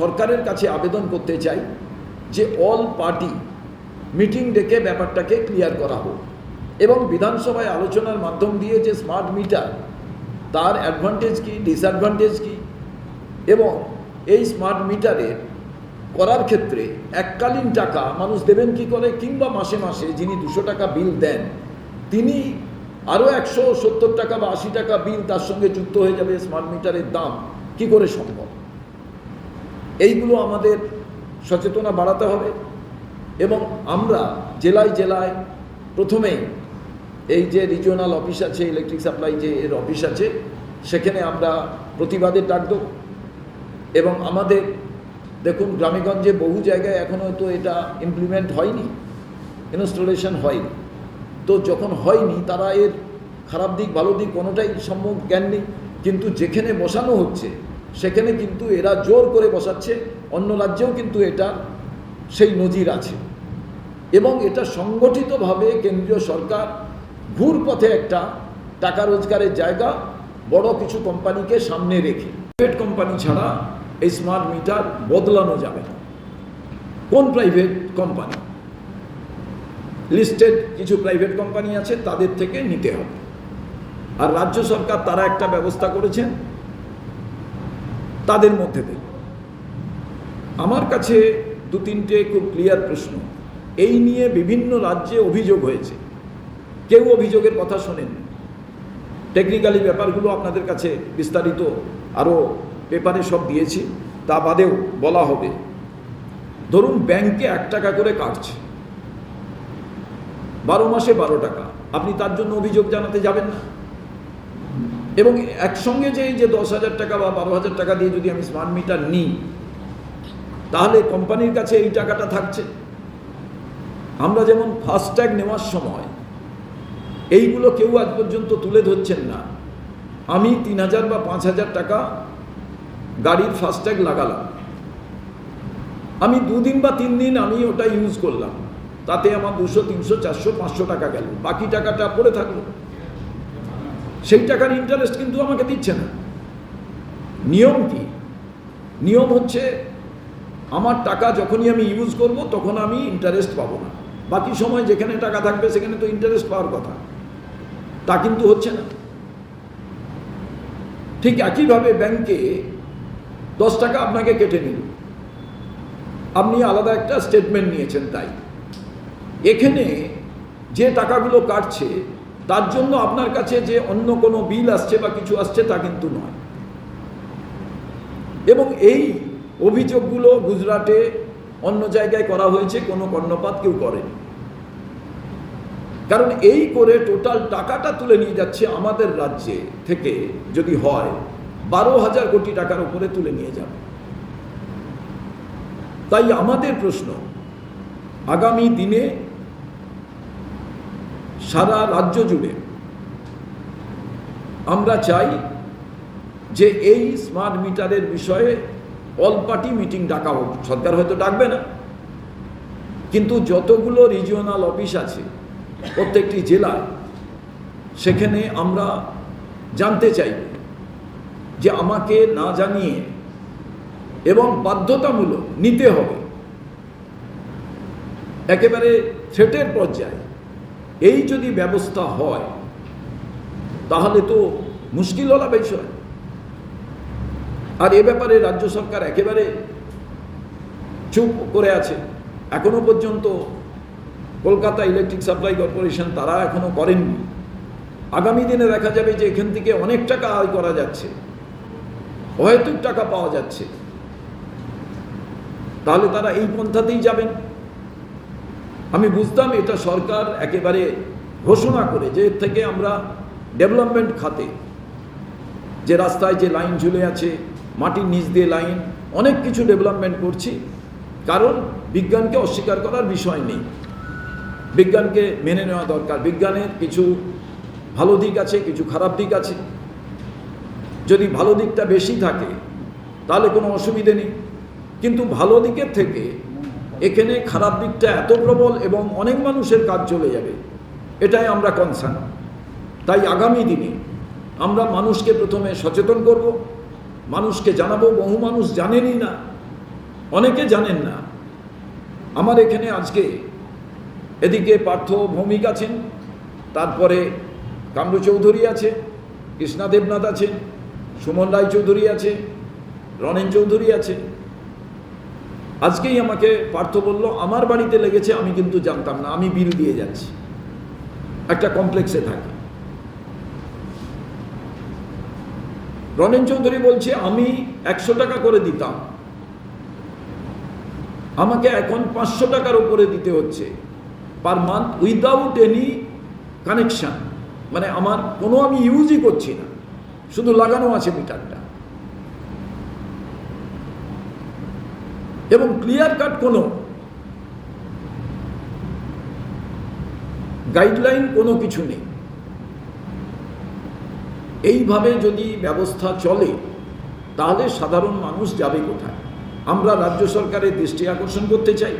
সরকারের কাছে আবেদন করতে চাই যে অল পার্টি মিটিং ডেকে ব্যাপারটাকে ক্লিয়ার করা হোক। এবং বিধানসভায় আলোচনার মাধ্যম দিয়ে যে স্মার্ট মিটার তার অ্যাডভান্টেজ কি ডিসঅ্যাডভান্টেজ কি, এবং এই স্মার্ট মিটারের করার ক্ষেত্রে এককালীন টাকা মানুষ দেবেন কি করে, কিংবা মাসে মাসে যিনি দুশো টাকা বিল দেন, তিনি আরও একশো সত্তর টাকা বা আশি টাকা বিল তার সঙ্গে যুক্ত হয়ে যাবে স্মার্ট মিটারের দাম। কি করে সম্ভব? এইগুলো আমাদের সচেতনা বাড়াতে হবে এবং আমরা জেলায় জেলায় প্রথমেই এই যে রিজিওনাল অফিস আছে ইলেকট্রিক সাপ্লাই যে এর অফিস আছে, সেখানে আমরা প্রতিবাদের ডাক দেবো। এবং আমাদের, দেখুন, গ্রামেগঞ্জে বহু জায়গায় এখনও তো এটা ইমপ্লিমেন্ট হয়নি ইনস্টলেশন হয়নি। তো যখন হয়নি, তারা এর খারাপ দিক, ভালো দিক কোনোটাই সম্যক জ্ঞান নেই। কিন্তু যেখানে বসানো হচ্ছে সেখানে কিন্তু এরা জোর করে বসাচ্ছে, অন্য রাজ্যেও কিন্তু এটা সেই নজির আছে। এবং এটা সংগঠিতভাবে কেন্দ্রীয় সরকার ঘুর পথে একটা টাকা রোজগারের জায়গা বড় কিছু কোম্পানিকে সামনে রেখে। প্রাইভেট কোম্পানি ছাড়া এই স্মার্ট মিটার বদলানো যাবে না। কোন প্রাইভেট কোম্পানি? লিস্টেড কিছু প্রাইভেট কোম্পানি আছে, তাদের থেকে নিতে হবে। আর রাজ্য সরকার তারা একটা ব্যবস্থা করেছেন তাদের মধ্যে থেকে আমার কাছে দু তিনটে খুব ক্লিয়ার প্রশ্ন। এই নিয়ে বিভিন্ন রাজ্যে অভিযোগ হয়েছে। কেউ অভিযোগের কথা শোনেন টেকনিক্যালি ব্যাপারগুলো আপনাদের কাছে বিস্তারিত আরও পেপারে সব দিয়েছি, তা বাদেও বলা হবে। ধরুন ব্যাংকে এক টাকা করে কাটছে। বারো মাসে বারো টাকা। আপনি তার জন্য অভিযোগ জানাতে যাবেন না। এবং একসঙ্গে যে এই যে দশ হাজার টাকা বা বারো হাজার টাকা দিয়ে যদি আমি স্মার্ট মিটার নিই, তাহলে কোম্পানির কাছে এই টাকাটা থাকছে। আমরা যেমন ফাস্ট্যাগ নেওয়ার সময়, এইগুলো কেউ আজ পর্যন্ত তুলে ধরছেন না। আমি তিন হাজার বা পাঁচ হাজার টাকা গাড়ির ফাস্ট্যাগ লাগালাম। আমি দুদিন বা তিন দিন আমি ওটা ইউজ করলাম। তাতে আমার দুশো, তিনশো, চারশো, পাঁচশো টাকা গেল। বাকি টাকাটা পড়ে থাকল। সেই টাকার ইন্টারেস্ট কিন্তু আমাকে দিচ্ছে না। নিয়ম কি? নিয়ম হচ্ছে আমার টাকা যখনই আমি ইউজ করব, তখন আমি ইন্টারেস্ট পাবো না। বাকি সময় যেখানে টাকা থাকবে, সেখানে তো ইন্টারেস্ট পাওয়ার কথা। তা কিন্তু হচ্ছে না। ঠিক একইভাবে ব্যাংকে দশ টাকা আপনাকে কেটে নিল। আপনি আলাদা একটা স্টেটমেন্ট নিয়েছেন তাই। এখানে যে টাকাগুলো কাটছে তার জন্য আপনার কাছে যে অন্য কোনো বিল আসছে বা কিছু আসছে তা কিন্তু নয়। এবং এই অভিযোগগুলো গুজরাটে অন্য জায়গায় করা হয়েছে, কোনো কর্ণপাত কেউ করেনি। কারণ এই করে টোটাল টাকাটা তুলে নিয়ে যাচ্ছে আমাদের রাজ্যে থেকে যদি হয়, বারো হাজার কোটি টাকার উপরে তুলে নিয়ে যাবে। তাই আমাদের প্রশ্ন, আগামী দিনে সারা রাজ্য জুড়ে আমরা চাই যে এই স্মার্ট মিটারের বিষয়ে অল পার্টি মিটিং ডাকা হোক। সরকার হয়তো ডাকবে না। কিন্তু যতগুলো রিজিওনাল অফিস আছে, প্রত্যেকটি জেলায় সেখানে আমরা জানতে চাই যে আমাকে না জানিয়ে এবং বাধ্যতামূলক নিতে হবে। একেবারে থ্রেটের পর্যায়ে এই যদি ব্যবস্থা হয়, তাহলে তো মুশকিল মুশকিলওয়ালা বিষয়। আর এ ব্যাপারে রাজ্য সরকার একেবারে চুপ করে আছে। এখনও পর্যন্ত কলকাতা ইলেকট্রিক সাপ্লাই কর্পোরেশন তারা এখনও করেননি। আগামী দিনে দেখা যাবে যে এখান থেকে অনেক টাকা আয় করা যাচ্ছে। অহেতুক টাকা পাওয়া যাচ্ছে। তাহলে তারা এই পন্থাতেই যাবেন। আমি বুঝতাম এটা সরকার একেবারে ঘোষণা করে যে এর থেকে আমরা ডেভেলপমেন্ট খাতে। যে রাস্তায় যে লাইন ঝুলে আছে, মাটির নিচ দিয়ে লাইন, অনেক কিছু ডেভেলপমেন্ট করছি। কারণ বিজ্ঞানকে অস্বীকার করার বিষয় নেই। বিজ্ঞানকে মেনে নেওয়া দরকার। বিজ্ঞানের কিছু ভালো দিক আছে, কিছু খারাপ দিক আছে। যদি ভালো দিকটা বেশি থাকে, তাহলে কোনো অসুবিধে নেই। কিন্তু ভালো দিকের থেকে এখানে খারাপ দিকটা এত প্রবল এবং অনেক মানুষের কাজ চলে যাবে, এটাই আমরা কনসার্ন তাই আগামী দিনে আমরা মানুষকে প্রথমে সচেতন করব, মানুষকে জানাব, বহু মানুষ জানেনই না, অনেকে জানেন না। আমার এখানে আজকে এদিকে পার্থ ভৌমিক আছেন, তারপরে কামরু চৌধুরী আছে, কৃষ্ণা দেবনাথ আছে সুমন রায় চৌধুরী আছে রনেন চৌধুরী আছে আজকেই আমাকে পার্থ বলল, আমার বাড়িতে লেগেছে, আমি কিন্তু জানতাম না, আমি বিল দিয়ে যাচ্ছি। একটা কমপ্লেক্সে থাকি। রনেন চৌধুরী বলছে, আমি একশো টাকা করে দিতাম। আমাকে এখন পাঁচশো টাকার উপরে দিতে হচ্ছে, per month without any connection. মানে আমার কোনো আমি ইউজই করছি না, শুধু লাগানো আছে মিটারটা এবং ক্লিয়ার কাট কোনো গাইডলাইন কোনো কিছু নেই। এইভাবে যদি ব্যবস্থা চলে, তাহলে সাধারণ মানুষ যাবে কোথায়? আমরা রাজ্য সরকারের দৃষ্টি আকর্ষণ করতে চাই।